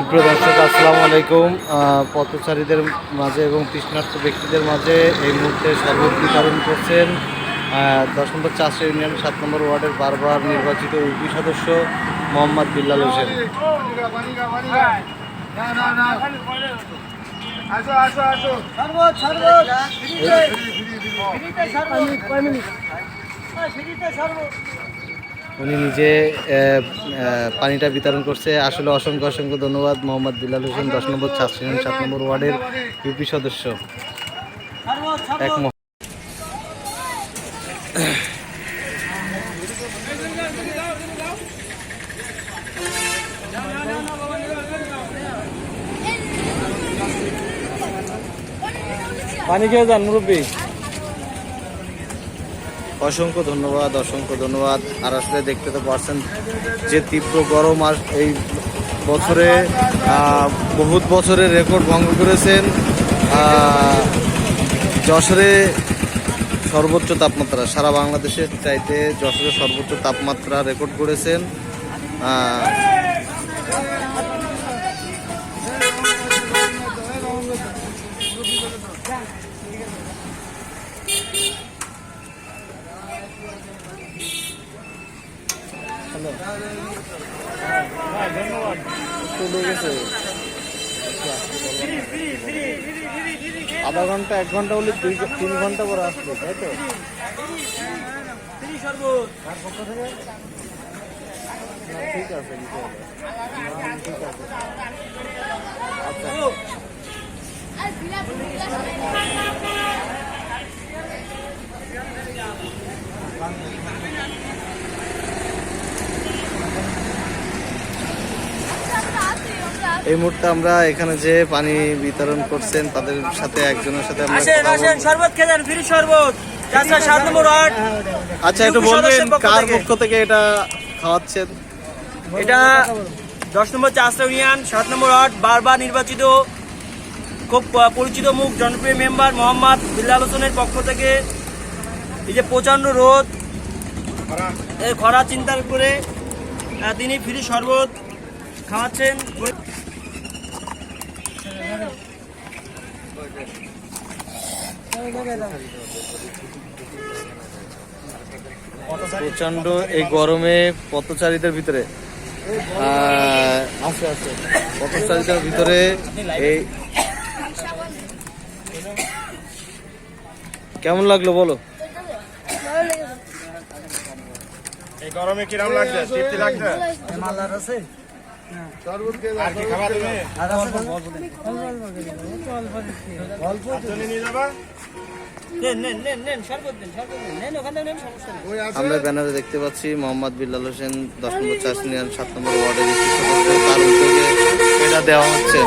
সুপ্রিয় দর্শক, আসসালামু আলাইকুম। পথচারীদের মাঝে এবং তৃষ্ণার্থ ব্যক্তিদের মাঝে এই মুহূর্তে শরবত বিতরণ করছেন দশ নম্বর চাষা ইউনিয়ন, সাত নম্বর ওয়ার্ডের বারবার নির্বাচিত ইউপি সদস্য মোহাম্মদ বিল্লাল হোসেন। আসো আসো উনি নিজে পানিটা বিতরণ করছে। আসলে অসংখ্য অসংখ্য ধন্যবাদ, মোহাম্মদ বিল্লাল হোসেন, দশ নম্বর ইউনিয়ন, সাত নম্বর ওয়ার্ডের ইউপি সদস্য। এক পানি খেয়ে যান মুরব্বী। অসংখ্য ধন্যবাদ অসংখ্য ধন্যবাদ। আর আসলে দেখতে তো পারছেন যে তীব্র গরম আর এই বছরে বহুত বছরের রেকর্ড ভঙ্গ করেছেন যশোরে সর্বোচ্চ তাপমাত্রা, সারা বাংলাদেশের চাইতে যশোরে সর্বোচ্চ তাপমাত্রা রেকর্ড করেছেন আহ, আধা ঘণ্টা এক ঘণ্টা হলে দুই তিন ঘণ্টা পরে আসবে তাই তো? ঠিক আছে ঠিক আছে আচ্ছা। এই মুহূর্তে আমরা এখানে যে পানি বিতরণ করছেন তাদের সাথে একজনের সাথে আসেন আসেন শরবত ফ্রি শরবত। আচ্ছা একটু বলবেন কার। পক্ষ থেকে এটা খাওয়াচ্ছেন? এটা দশ নম্বর চাষা ইউনিয়ন সাত নম্বর ওয়ার্ড বারবার নির্বাচিত খুব পরিচিত মুখ জনপ্রিয় মেম্বার মোহাম্মদ বিল্লাল হোসেনের পক্ষ থেকে। এই যে প্রচণ্ড রোদ খরা চিন্তা করে তিনি ফ্রি শরবত খাওয়াচ্ছেন। প্রচণ্ড এই গরমে পথচারীদের ভিতরে পথচারীদের ভিতরে এই কেমন লাগল বলো? এই গরমে কিরম লাগছে? তৃপ্তি লাগছে? আর কি খাবার তুমি? নিয়ে যাবা? আমরা ব্যানারে দেখতে পাচ্ছি মোহাম্মদ বিল্লাল হোসেন দশ নম্বর চাষ নিয়ে সাত নম্বর ওয়ার্ডের তার উদ্যোগে এটা দেওয়া হচ্ছে।